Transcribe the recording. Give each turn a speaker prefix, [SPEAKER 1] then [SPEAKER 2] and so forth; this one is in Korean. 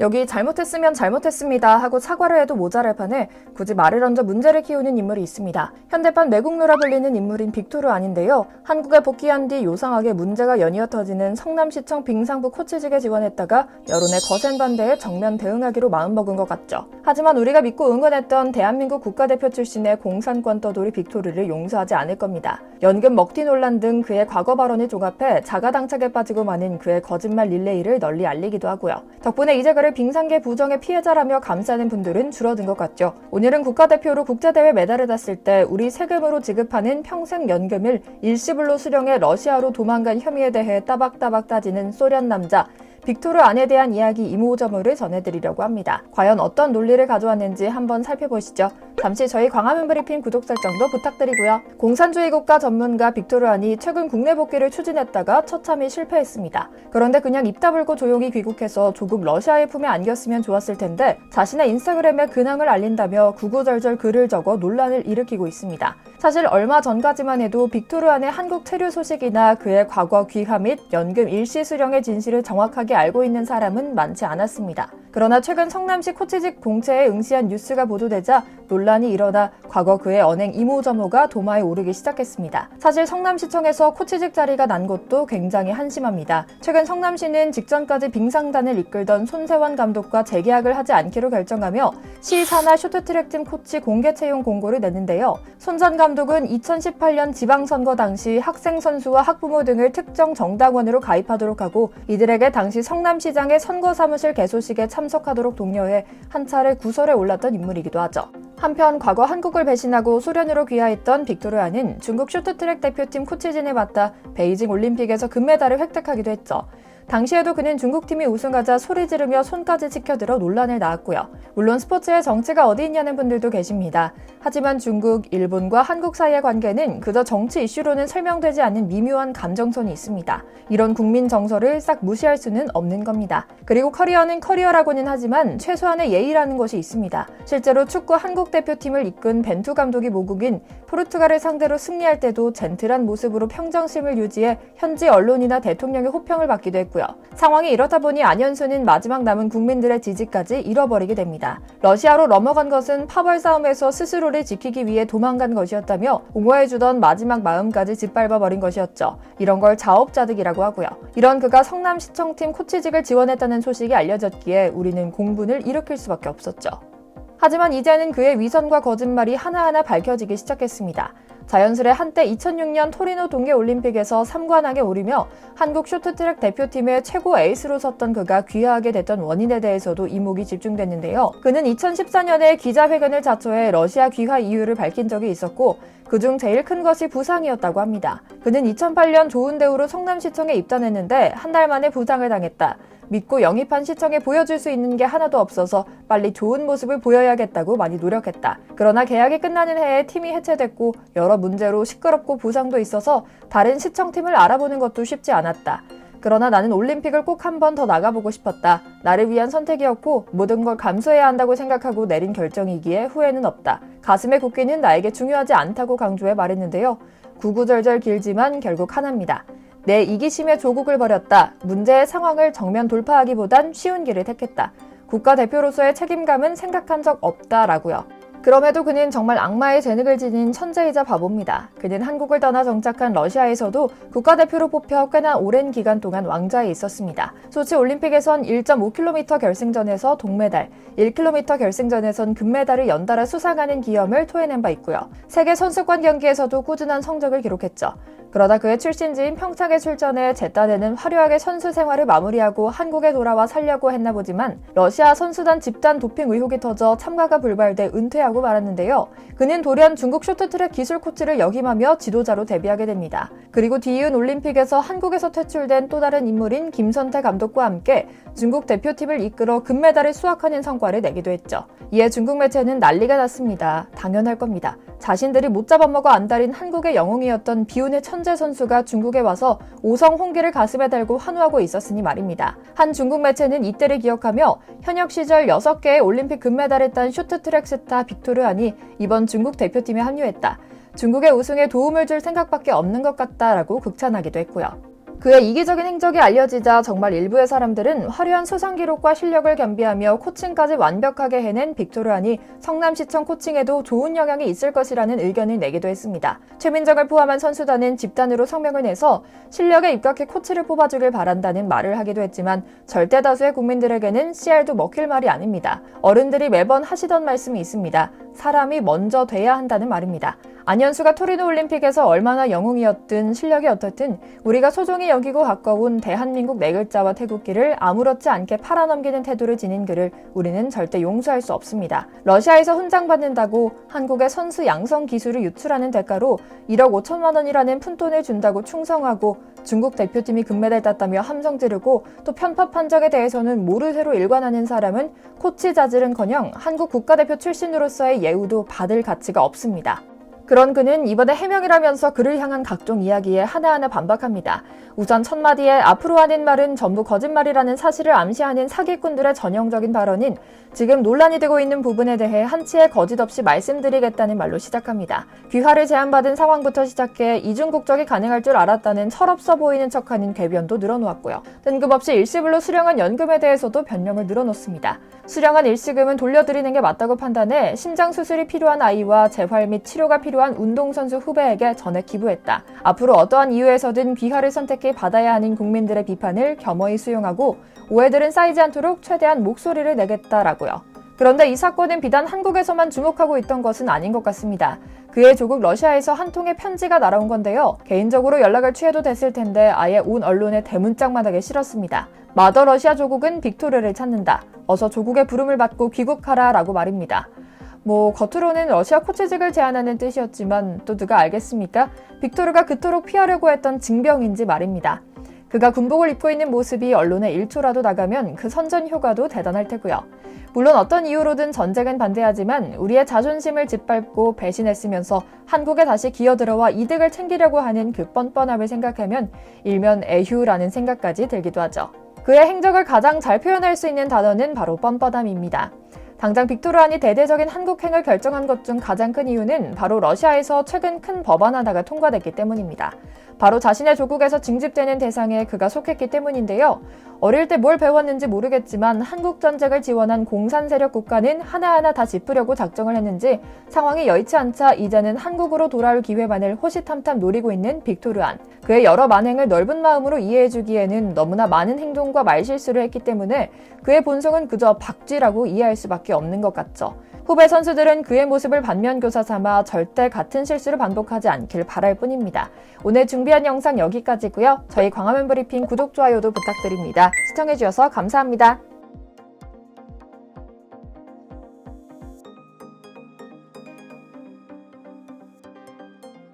[SPEAKER 1] 여기 잘못했으면 잘못했습니다 하고 사과를 해도 모자랄 판에 굳이 말을 얹어 문제를 키우는 인물이 있습니다. 현대판 매국노라 불리는 인물인 빅토르 아닌데요. 한국에 복귀한 뒤 요상하게 문제가 연이어 터지는 성남시청 빙상부 코치직에 지원했다가 여론의 거센 반대에 정면 대응하기로 마음먹은 것 같죠. 하지만 우리가 믿고 응원했던 대한민국 국가대표 출신의 공산권 떠돌이 빅토르를 용서하지 않을 겁니다. 연금 먹튀 논란 등 그의 과거 발언을 종합해 자가당착에 빠지고 마는 그의 거짓말 릴레이를 널리 알리기도 하고요. 덕분에 이제 그를 빙상계 부정의 피해자라며 감싸는 분들은 줄어든 것 같죠. 오늘은 국가대표로 국제대회 메달을 땄을 때 우리 세금으로 지급하는 평생 연금을 일시불로 수령해 러시아로 도망간 혐의에 대해 따박따박 따지는 소련 남자 빅토르 안에 대한 이야기 이모저모를 전해드리려고 합니다. 과연 어떤 논리를 가져왔는지 한번 살펴보시죠. 잠시 저희 광화문 브리핑 구독 설정도 부탁드리고요. 공산주의 국가 전문가 빅토르 안이 최근 국내 복귀를 추진했다가 처참히 실패했습니다. 그런데 그냥 입 다물고 조용히 귀국해서 조국 러시아의 품에 안겼으면 좋았을 텐데 자신의 인스타그램에 근황을 알린다며 구구절절 글을 적어 논란을 일으키고 있습니다. 사실 얼마 전까지만 해도 빅토르 안의 한국 체류 소식이나 그의 과거 귀화 및 연금 일시 수령의 진실을 정확하게 알고 있는 사람은 많지 않았습니다. 그러나 최근 성남시 코치직 공채에 응시한 뉴스가 보도되자 논란이 일어나 과거 그의 언행 이모저모가 도마에 오르기 시작했습니다. 사실 성남시청에서 코치직 자리가 난 것도 굉장히 한심합니다. 최근 성남시는 직전까지 빙상단을 이끌던 손세원 감독과 재계약을 하지 않기로 결정하며 시 산하 쇼트트랙팀 코치 공개 채용 공고를 냈는데요. 손 전 감독은 2018년 지방선거 당시 학생 선수와 학부모 등을 특정 정당원으로 가입하도록 하고 이들에게 당시 성남시장의 선거 사무실 개소식에 참 석하도록 독려해 한 차례 구설에 올랐던 인물이기도 하죠. 한편 과거 한국을 배신하고 소련으로 귀화했던 빅토르아는 중국 쇼트트랙 대표팀 코치진을 맡아 베이징 올림픽에서 금메달을 획득하기도 했죠. 당시에도 그는 중국팀이 우승하자 소리 지르며 손까지 치켜들어 논란을 낳았고요. 물론 스포츠에 정치가 어디 있냐는 분들도 계십니다. 하지만 중국, 일본과 한국 사이의 관계는 그저 정치 이슈로는 설명되지 않는 미묘한 감정선이 있습니다. 이런 국민 정서를 싹 무시할 수는 없는 겁니다. 그리고 커리어는 커리어라고는 하지만 최소한의 예의라는 것이 있습니다. 실제로 축구 한국 대표팀을 이끈 벤투 감독이 모국인 포르투갈을 상대로 승리할 때도 젠틀한 모습으로 평정심을 유지해 현지 언론이나 대통령의 호평을 받기도 했 고요. 상황이 이렇다 보니 안현수는 마지막 남은 국민들의 지지까지 잃어버리게 됩니다. 러시아로 넘어간 것은 파벌 싸움에서 스스로를 지키기 위해 도망간 것이었다며 옹호해주던 마지막 마음까지 짓밟아버린 것이었죠. 이런 걸 자업자득이라고 하고요. 이런 그가 성남시청팀 코치직을 지원했다는 소식이 알려졌기에 우리는 공분을 일으킬 수밖에 없었죠. 하지만 이제는 그의 위선과 거짓말이 하나하나 밝혀지기 시작했습니다. 자연스레 한때 2006년 토리노 동계올림픽에서 3관왕에 오르며 한국 쇼트트랙 대표팀의 최고 에이스로 섰던 그가 귀화하게 됐던 원인에 대해서도 이목이 집중됐는데요. 그는 2014년에 기자회견을 자초해 러시아 귀화 이유를 밝힌 적이 있었고 그중 제일 큰 것이 부상이었다고 합니다. 그는 2008년 좋은 대우로 성남시청에 입단했는데 한 달 만에 부상을 당했다. 믿고 영입한 시청에 보여줄 수 있는 게 하나도 없어서 빨리 좋은 모습을 보여야겠다고 많이 노력했다. 그러나 계약이 끝나는 해에 팀이 해체됐고 여러 문제로 시끄럽고 부상도 있어서 다른 시청팀을 알아보는 것도 쉽지 않았다. 그러나 나는 올림픽을 꼭 한 번 더 나가보고 싶었다. 나를 위한 선택이었고 모든 걸 감수해야 한다고 생각하고 내린 결정이기에 후회는 없다. 가슴의 국기는 나에게 중요하지 않다고 강조해 말했는데요. 구구절절 길지만 결국 하나입니다. 내 이기심에 조국을 버렸다. 문제의 상황을 정면 돌파하기보단 쉬운 길을 택했다. 국가대표로서의 책임감은 생각한 적 없다라고요. 그럼에도 그는 정말 악마의 재능을 지닌 천재이자 바보입니다. 그는 한국을 떠나 정착한 러시아에서도 국가대표로 뽑혀 꽤나 오랜 기간 동안 왕좌에 있었습니다. 소치 올림픽에선 1.5km 결승전에서 동메달, 1km 결승전에선 금메달을 연달아 수상하는 기염을 토해낸 바 있고요. 세계 선수권 경기에서도 꾸준한 성적을 기록했죠. 그러다 그의 출신지인 평창에 출전해 제 딴에는 화려하게 선수 생활을 마무리하고 한국에 돌아와 살려고 했나 보지만 러시아 선수단 집단 도핑 의혹이 터져 참가가 불발돼 은퇴하고 말았는데요. 그는 돌연 중국 쇼트트랙 기술 코치를 역임하며 지도자로 데뷔하게 됩니다. 그리고 뒤이은 올림픽에서 한국에서 퇴출된 또 다른 인물인 김선태 감독과 함께 중국 대표팀을 이끌어 금메달을 수확하는 성과를 내기도 했죠. 이에 중국 매체는 난리가 났습니다. 당연할 겁니다. 자신들이 못 잡아먹어 안달인 한국의 영웅이었던 비운의 천재 선수가 중국에 와서 오성 홍기를 가슴에 달고 환호하고 있었으니 말입니다. 한 중국 매체는 이때를 기억하며 현역 시절 6개의 올림픽 금메달을 딴 쇼트트랙 스타 빅토르 안이 이번 중국 대표팀에 합류했다. 중국의 우승에 도움을 줄 생각밖에 없는 것 같다라고 극찬하기도 했고요. 그의 이기적인 행적이 알려지자 정말 일부의 사람들은 화려한 수상 기록과 실력을 겸비하며 코칭까지 완벽하게 해낸 빅토르안이 성남시청 코칭에도 좋은 영향이 있을 것이라는 의견을 내기도 했습니다. 최민정을 포함한 선수단은 집단으로 성명을 내서 실력에 입각해 코치를 뽑아주길 바란다는 말을 하기도 했지만 절대 다수의 국민들에게는 CR도 먹힐 말이 아닙니다. 어른들이 매번 하시던 말씀이 있습니다. 사람이 먼저 돼야 한다는 말입니다. 안현수가 토리노 올림픽에서 얼마나 영웅이었든 실력이 어떻든 우리가 소중히 여기고 가까운 대한민국 네 글자와 태국기를 아무렇지 않게 팔아넘기는 태도를 지닌 그를 우리는 절대 용서할 수 없습니다. 러시아에서 훈장 받는다고 한국의 선수 양성 기술을 유출하는 대가로 1억 5천만 원이라는 푼돈을 준다고 충성하고 중국 대표팀이 금메달 땄다며 함성 지르고 또 편파 판정에 대해서는 모르쇠로 일관하는 사람은 코치 자질은커녕 한국 국가대표 출신으로서의 예우도 받을 가치가 없습니다. 그런 그는 이번에 해명이라면서 그를 향한 각종 이야기에 하나하나 반박합니다. 우선 첫 마디에 앞으로 하는 말은 전부 거짓말이라는 사실을 암시하는 사기꾼들의 전형적인 발언인 지금 논란이 되고 있는 부분에 대해 한치의 거짓 없이 말씀드리겠다는 말로 시작합니다. 귀화를 제안받은 상황부터 시작해 이중 국적이 가능할 줄 알았다는 철없어 보이는 척하는 궤변도 늘어놓았고요. 뜬금없이 일시불로 수령한 연금에 대해서도 변명을 늘어놓습니다. 수령한 일시금은 돌려드리는 게 맞다고 판단해 심장 수술이 필요한 아이와 재활 및 치료가 필요한 운동선수 후배에게 전액 기부했다. 앞으로 어떠한 이유에서든 귀화를 선택해 받아야 하는 국민들의 비판을 겸허히 수용하고 오해들은 쌓이지 않도록 최대한 목소리를 내겠다라고요. 그런데 이 사건은 비단 한국에서만 주목하고 있던 것은 아닌 것 같습니다. 그의 조국 러시아에서 한 통의 편지가 날아온 건데요. 개인적으로 연락을 취해도 됐을 텐데 아예 온 언론에 대문짝만 하게 실었습니다. 마더 러시아 조국은 빅토르를 찾는다. 어서 조국의 부름을 받고 귀국하라 라고 말입니다. 뭐 겉으로는 러시아 코치직을 제안하는 뜻이었지만 또 누가 알겠습니까? 빅토르가 그토록 피하려고 했던 징병인지 말입니다. 그가 군복을 입고 있는 모습이 언론에 1초라도 나가면 그 선전 효과도 대단할 테고요. 물론 어떤 이유로든 전쟁은 반대하지만 우리의 자존심을 짓밟고 배신했으면서 한국에 다시 기어들어와 이득을 챙기려고 하는 그 뻔뻔함을 생각하면 일면 애휴라는 생각까지 들기도 하죠. 그의 행적을 가장 잘 표현할 수 있는 단어는 바로 뻔뻔함입니다. 당장 빅토르안이 대대적인 한국행을 결정한 것 중 가장 큰 이유는 바로 러시아에서 최근 큰 법안 하나가 통과됐기 때문입니다. 바로 자신의 조국에서 징집되는 대상에 그가 속했기 때문인데요. 어릴 때 뭘 배웠는지 모르겠지만 한국 전쟁을 지원한 공산 세력 국가는 하나하나 다 짚으려고 작정을 했는지 상황이 여의치 않자 이제는 한국으로 돌아올 기회만을 호시탐탐 노리고 있는 빅토르안. 그의 여러 만행을 넓은 마음으로 이해해주기에는 너무나 많은 행동과 말실수를 했기 때문에 그의 본성은 그저 박쥐라고 이해할 수밖에 없는 것 같죠. 후배 선수들은 그의 모습을 반면교사 삼아 절대 같은 실수를 반복하지 않길 바랄 뿐입니다. 오늘 준비한 영상 여기까지고요. 저희 광화문 브리핑 구독, 좋아요도 부탁드립니다. 시청해주셔서 감사합니다.